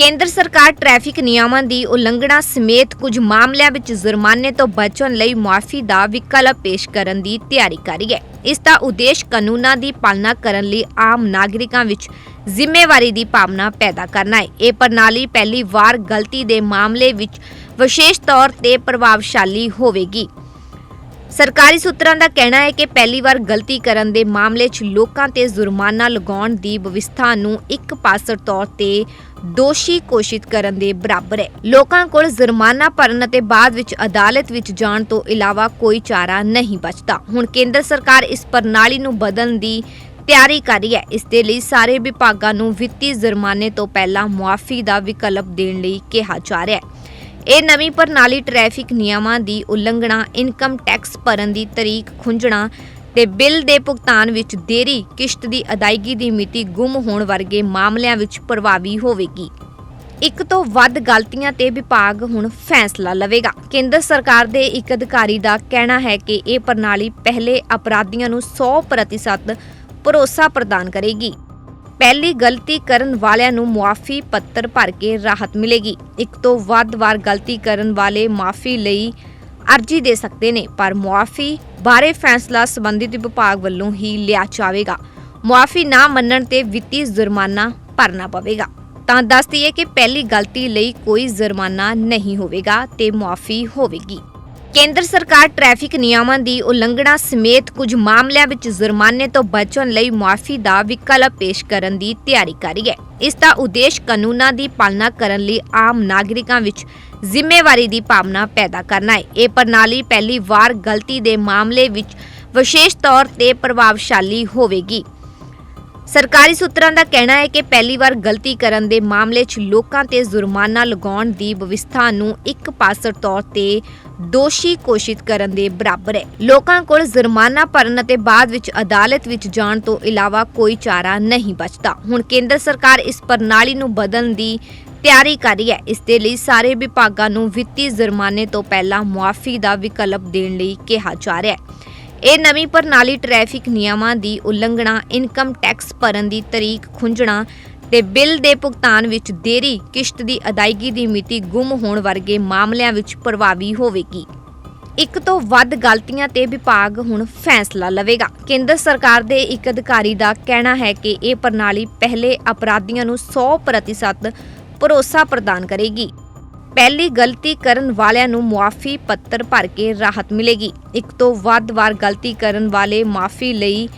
ਕੇਂਦਰ ਸਰਕਾਰ ਟ੍ਰੈਫਿਕ ਨਿਯਮਾਂ ਦੀ ਉਲੰਘਣਾ ਸਮੇਤ ਕੁਝ ਮਾਮਲਿਆਂ ਵਿੱਚ ਜੁਰਮਾਨੇ ਤੋਂ ਬਚਣ ਲਈ ਮੁਆਫੀ ਦਾ ਵਿਕਲਪ ਪੇਸ਼ ਕਰਨ ਦੀ ਤਿਆਰੀ ਕਰ ਰਹੀ ਹੈ। ਇਸ ਦਾ ਉਦੇਸ਼ ਕਾਨੂੰਨਾਂ ਦੀ ਪਾਲਣਾ ਕਰਨ ਲਈ ਆਮ ਨਾਗਰਿਕਾਂ ਵਿੱਚ ਜ਼ਿੰਮੇਵਾਰੀ ਦੀ ਭਾਵਨਾ ਪੈਦਾ ਕਰਨਾ ਹੈ। ਇਹ ਪ੍ਰਣਾਲੀ ਪਹਿਲੀ ਵਾਰ ਗਲਤੀ ਦੇ ਮਾਮਲੇ ਵਿੱਚ ਵਿਸ਼ੇਸ਼ ਤੌਰ ਤੇ ਪ੍ਰਭਾਵਸ਼ਾਲੀ ਹੋਵੇਗੀ। ਸਰਕਾਰੀ ਸੂਤਰਾਂ ਦਾ ਕਹਿਣਾ ਹੈ ਕਿ ਪਹਿਲੀ ਵਾਰ ਗਲਤੀ ਕਰਨ ਦੇ ਮਾਮਲੇ 'ਚ ਲੋਕਾਂ ਤੇ ਜੁਰਮਾਨਾ ਲਗਾਉਣ ਦੀ ਵਿਵਸਥਾ ਨੂੰ ਇੱਕ ਪਾਸਰ ਤੌਰ ਤੇ ਦੋਸ਼ੀ ਘੋਸ਼ਿਤ ਕਰਨ ਦੇ ਬਰਾਬਰ ਹੈ। ਲੋਕਾਂ ਕੋਲ ਜੁਰਮਾਨਾ ਭਰਨ ਅਤੇ ਬਾਅਦ ਵਿੱਚ ਅਦਾਲਤ ਵਿੱਚ ਜਾਣ ਤੋਂ ਇਲਾਵਾ ਕੋਈ ਚਾਰਾ ਨਹੀਂ ਬਚਦਾ। ਹੁਣ ਕੇਂਦਰ ਸਰਕਾਰ ਇਸ ਪ੍ਰਣਾਲੀ ਨੂੰ ਬਦਲਣ ਦੀ ਤਿਆਰੀ ਕਰ ਰਹੀ ਹੈ। ਇਸ ਦੇ ਲਈ ਸਾਰੇ ਵਿਭਾਗਾਂ ਨੂੰ ਵਿੱਤੀ ਜੁਰਮਾਨੇ ਤੋਂ ਪਹਿਲਾਂ ਮੁਆਫੀ ਦਾ ਵਿਕਲਪ ਦੇਣ ਲਈ ਕਿਹਾ ਜਾ ਰਿਹਾ ਹੈ। ਇਹ ਨਵੀਂ ਪ੍ਰਣਾਲੀ ਟ੍ਰੈਫਿਕ ਨਿਯਮਾਂ ਦੀ ਉਲੰਘਣਾ, ਇਨਕਮ ਟੈਕਸ ਭਰਨ ਦੀ ਤਰੀਕ ਖੁੰਝਣਾ ਤੇ ਬਿੱਲ ਦੇ ਭੁਗਤਾਨ ਵਿੱਚ ਦੇਰੀ, ਕਿਸ਼ਤ ਦੀ ਅਦਾਇਗੀ ਦੀ ਮਿਤੀ ਗੁੰਮ ਹੋਣ ਵਰਗੇ ਮਾਮਲਿਆਂ ਵਿੱਚ ਪ੍ਰਭਾਵੀ ਹੋਵੇਗੀ। ਇੱਕ ਤੋਂ ਵੱਧ ਗਲਤੀਆਂ ਤੇ ਵਿਭਾਗ ਹੁਣ ਫੈਸਲਾ ਲਵੇਗਾ। ਕੇਂਦਰ ਸਰਕਾਰ ਦੇ ਇੱਕ ਅਧਿਕਾਰੀ ਦਾ ਕਹਿਣਾ ਹੈ ਕਿ ਇਹ ਪ੍ਰਣਾਲੀ ਪਹਿਲੇ ਅਪਰਾਧੀਆਂ ਨੂੰ 100% ਭਰੋਸਾ ਪ੍ਰਦਾਨ ਕਰੇਗੀ। ਪਹਿਲੀ ਗਲਤੀ ਕਰਨ ਵਾਲਿਆਂ ਨੂੰ ਮੁਆਫੀ ਪੱਤਰ ਭਰ ਕੇ ਰਾਹਤ ਮਿਲੇਗੀ। ਇੱਕ ਤੋਂ ਵੱਧ ਵਾਰ ਗਲਤੀ ਕਰਨ ਵਾਲੇ ਮਾਫੀ ਲਈ ਅਰਜੀ ਦੇ ਸਕਦੇ ਨੇ, ਪਰ ਮੁਆਫੀ ਬਾਰੇ ਫੈਸਲਾ ਸੰਬੰਧਿਤ ਵਿਭਾਗ ਵੱਲੋਂ ਹੀ ਲਿਆ ਜਾਵੇਗਾ। ਮੁਆਫੀ ਨਾ ਮੰਨਣ ਤੇ ਵਿੱਤੀ ਜੁਰਮਾਨਾ ਭਰਨਾ ਪਵੇਗਾ। ਤਾਂ ਦੱਸ ਦਈਏ ਕਿ ਪਹਿਲੀ ਗਲਤੀ ਲਈ ਕੋਈ ਜੁਰਮਾਨਾ ਨਹੀਂ ਹੋਵੇਗਾ ਤੇ ਮੁਆਫੀ ਹੋਵੇਗੀ। ਕੇਂਦਰ ਸਰਕਾਰ ਟ੍ਰੈਫਿਕ ਨਿਯਮਾਂ ਦੀ ਉਲੰਘਣਾ ਸਮੇਤ ਕੁਝ ਮਾਮਲਿਆਂ ਵਿੱਚ ਜੁਰਮਾਨੇ ਤੋਂ ਬਚਣ ਲਈ ਮੁਆਫੀ ਦਾ ਵਿਕਲਪ ਪੇਸ਼ ਕਰਨ ਦੀ ਤਿਆਰੀ ਕਰ ਰਹੀ ਹੈ। ਇਸ ਦਾ ਉਦੇਸ਼ ਕਾਨੂੰਨਾਂ ਦੀ ਪਾਲਣਾ ਕਰਨ ਲਈ ਆਮ ਨਾਗਰਿਕਾਂ ਵਿੱਚ ਜ਼ਿੰਮੇਵਾਰੀ ਦੀ ਭਾਵਨਾ ਪੈਦਾ ਕਰਨਾ ਹੈ। ਇਹ ਪ੍ਰਣਾਲੀ ਪਹਿਲੀ ਵਾਰ ਗਲਤੀ ਦੇ ਮਾਮਲੇ ਵਿੱਚ ਵਿਸ਼ੇਸ਼ ਤੌਰ ਤੇ ਪ੍ਰਭਾਵਸ਼ਾਲੀ ਹੋਵੇਗੀ। ਸਰਕਾਰੀ ਸੂਤਰਾਂ ਦਾ ਕਹਿਣਾ ਹੈ ਕਿ ਪਹਿਲੀ ਵਾਰ ਗਲਤੀ ਕਰਨ ਦੇ ਮਾਮਲੇ 'ਚ ਲੋਕਾਂ ਤੇ ਜੁਰਮਾਨਾ ਲਗਾਉਣ ਦੀ ਵਿਵਸਥਾ ਨੂੰ ਇੱਕ ਪਾਸਰ ਤੌਰ ਤੇ ਦੋਸ਼ੀ ਘੋਸ਼ਿਤ ਕਰਨ ਦੇ ਬਰਾਬਰ ਹੈ। ਲੋਕਾਂ ਕੋਲ ਜੁਰਮਾਨਾ ਭਰਨ ਅਤੇ ਬਾਅਦ ਵਿੱਚ ਅਦਾਲਤ ਵਿੱਚ ਜਾਣ ਤੋਂ ਇਲਾਵਾ ਕੋਈ ਚਾਰਾ ਨਹੀਂ ਬਚਦਾ। ਹੁਣ ਕੇਂਦਰ ਸਰਕਾਰ ਇਸ ਪ੍ਰਣਾਲੀ ਨੂੰ ਬਦਲਣ ਦੀ ਤਿਆਰੀ ਕਰ ਰਹੀ ਹੈ। ਇਸ ਦੇ ਲਈ ਸਾਰੇ ਵਿਭਾਗਾਂ ਨੂੰ ਵਿੱਤੀ ਜੁਰਮਾਨੇ ਤੋਂ ਪਹਿਲਾਂ ਮੁਆਫੀ ਦਾ ਵਿਕਲਪ ਦੇਣ ਲਈ ਕਿਹਾ ਜਾ ਰਿਹਾ ਹੈ। ਇਹ ਨਵੀਂ ਪ੍ਰਣਾਲੀ ਟ੍ਰੈਫਿਕ ਨਿਯਮਾਂ ਦੀ ਉਲੰਘਣਾ, ਇਨਕਮ ਟੈਕਸ ਭਰਨ ਦੀ ਤਰੀਕ ਖੁੰਝਣਾ ਤੇ ਬਿੱਲ ਦੇ ਭੁਗਤਾਨ ਵਿੱਚ ਦੇਰੀ, ਕਿਸ਼ਤ ਦੀ ਅਦਾਇਗੀ ਦੀ ਮਿਤੀ ਗੁੰਮ ਹੋਣ ਵਰਗੇ ਮਾਮਲਿਆਂ ਵਿੱਚ ਪ੍ਰਭਾਵੀ ਹੋਵੇਗੀ। ਇੱਕ ਤੋਂ ਵੱਧ ਗਲਤੀਆਂ ਤੇ ਵਿਭਾਗ ਹੁਣ ਫੈਸਲਾ ਲਵੇਗਾ। ਕੇਂਦਰ ਸਰਕਾਰ ਦੇ ਇੱਕ ਅਧਿਕਾਰੀ ਦਾ ਕਹਿਣਾ ਹੈ ਕਿ ਇਹ ਪ੍ਰਣਾਲੀ ਪਹਿਲੇ ਅਪਰਾਧੀਆਂ ਨੂੰ 100% ਭਰੋਸਾ ਪ੍ਰਦਾਨ ਕਰੇਗੀ। ਪਹਿਲੀ ਗਲਤੀ ਕਰਨ ਵਾਲਿਆਂ ਨੂੰ ਮੁਆਫੀ ਪੱਤਰ ਭਰ ਕੇ ਰਾਹਤ ਮਿਲੇਗੀ। ਇੱਕ ਤੋਂ ਵੱਧ ਵਾਰ ਗਲਤੀ ਕਰਨ ਵਾਲੇ ਮਾਫੀ ਲਈ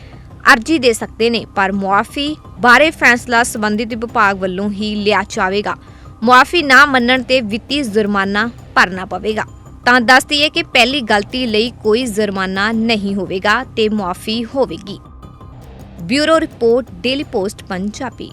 ਅਰਜੀ ਦੇ ਸਕਦੇ ਨੇ, ਪਰ ਮੁਆਫੀ ਬਾਰੇ ਫੈਸਲਾ ਸੰਬੰਧਿਤ ਵਿਭਾਗ ਵੱਲੋਂ ਹੀ ਲਿਆ ਜਾਵੇਗਾ। ਮੁਆਫੀ ਨਾ ਮੰਨਣ ਤੇ ਵਿੱਤੀ ਜੁਰਮਾਨਾ ਭਰਨਾ ਪਵੇਗਾ। ਤਾਂ ਦੱਸ ਦਈਏ ਕਿ ਪਹਿਲੀ ਗਲਤੀ ਲਈ ਕੋਈ ਜੁਰਮਾਨਾ ਨਹੀਂ ਹੋਵੇਗਾ ਤੇ ਮੁਆਫੀ ਹੋਵੇਗੀ। Bureau report, daily post, Punjabi.